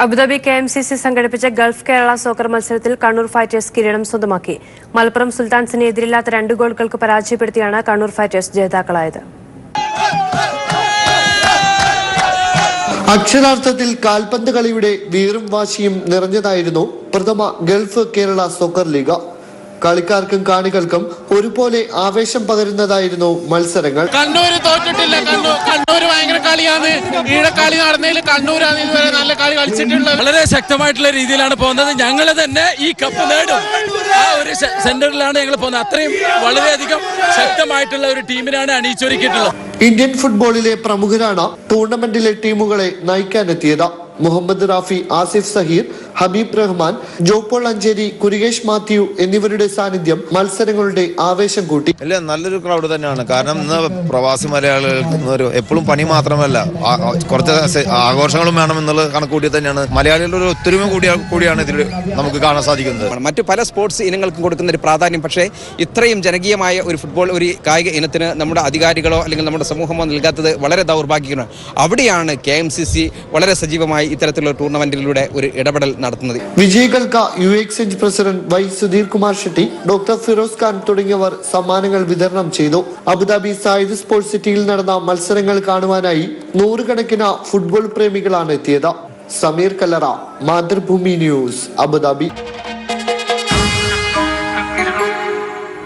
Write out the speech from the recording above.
Abu Dhabi K M C C സംഘടിപ്പിച്ച Gulf Kerala soccer മത്സരത്തിൽ Kannur fighters കിരീടം സ്വന്തമാക്കി. മലപ്പുറം സുൽത്താൻസിനെ എതിരില്ലാത്ത രണ്ട് ഗോളുകൾക്ക് പരാജയപ്പെടുത്തിയാണ് കണ്ണൂർ ഫൈറ്റേഴ്സ് ജേതാക്കളായത്. അക്ഷരാർത്ഥത്തിൽ കാൽപന്ത് കളിയുടെ വീറും വാശിയും നിറഞ്ഞതായിരുന്നു പ്രഥമ ഗൾഫ് കേരള സോക്കർ ലീഗ്. കളിക്കാർക്കും കാണികൾക്കും ഒരുപോലെ ആവേശം പകരുന്നതായിരുന്നു മത്സരങ്ങൾ. കണ്ണൂര് തോറ്റിട്ടില്ല. കണ്ണൂർ കണ്ണൂര് ഭയങ്കര കളിയാണ്. ഈടെ കളി നടന്നതിൽ കണ്ണൂരാണ് ഇതുവരെ നല്ല കളി കളിച്ചിട്ടുള്ളത്. വളരെ ശക്തമായിട്ടുള്ള രീതിയിലാണ് പോകുന്നത്. ഞങ്ങൾ തന്നെ ഈ കപ്പ് നേടും. ആ ഒരു സെന്ററിലാണ് ഞങ്ങൾ പോകുന്നത്. അത്രയും വളരെയധികം ശക്തമായിട്ടുള്ള ഒരു ടീമിനാണ് അണിയിച്ചൊരുക്കിയിട്ടുള്ളത് ഇന്ത്യൻ ഫുട്ബോളിലെ പ്രമുഖരാണ് ടൂർണമെന്റിലെ ടീമുകളെ നയിക്കാനെത്തിയത്. മുഹമ്മദ് റാഫി ആസിഫ് സഹീർ ഹബീബ് റഹ്മാൻ ജോപ്പോൾ അഞ്ചേരി കുരികേഷ് മാത്യു എന്നിവരുടെ സാന്നിധ്യം മത്സരങ്ങളുടെ ആവേശം കൂട്ടി. അല്ല നല്ലൊരു ക്രൗഡ് തന്നെയാണ്. കാരണം ഇന്ന് പ്രവാസി മലയാളികൾക്ക് ഒരു എപ്പോഴും പണി മാത്രമല്ല. കുറച്ച് ആഘോഷങ്ങളും വേണം എന്നുള്ള കണക്കൂട്ടി തന്നെയാണ്. മലയാളികളുടെ ഒരു ഒത്തൊരുമ കൂടിയ കൂടിയാണ് ഇതിൽ നമുക്ക് കാണാൻ സാധിക്കുന്നത്. മറ്റു പല സ്പോർട്സ് ഇനങ്ങൾക്കും കൊടുക്കുന്ന ഒരു പ്രാധാന്യം. പക്ഷേ ഇത്രയും ജനകീയമായ ഒരു ഫുട്ബോൾ ഒരു കായിക ഇനത്തിന് നമ്മുടെ അധികാരികളോ അല്ലെങ്കിൽ നമ്മുടെ സമൂഹമോ നൽകാത്തത് വളരെ ദൗർഭാഗ്യമാണ് അവിടെയാണ് കെ എം സി സി വളരെ സജീവമായി ഇത്തരത്തിലുള്ള ടൂർണമെന്റിലൂടെ ഒരു ഇടപെടൽ നടത്തുന്നത് വിജയികൾക്ക് U exchange president Y Sudheer Kumar Shetty doctor Firoz Khan തുടങ്ങിയവർ സമ്മാനങ്ങൾ വിതരണം ചെയ്തു. അബുദാബി സായിദ് സ്പോർട്സ് സിറ്റിയിൽ നടന്ന മത്സരങ്ങൾ കാണുവാനായി നൂറുകണക്കിന് ഫുട്ബോൾ പ്രേമികളാണ് എത്തിയത്. Sameer Kallara Mathrubhumi news Abu Dhabi.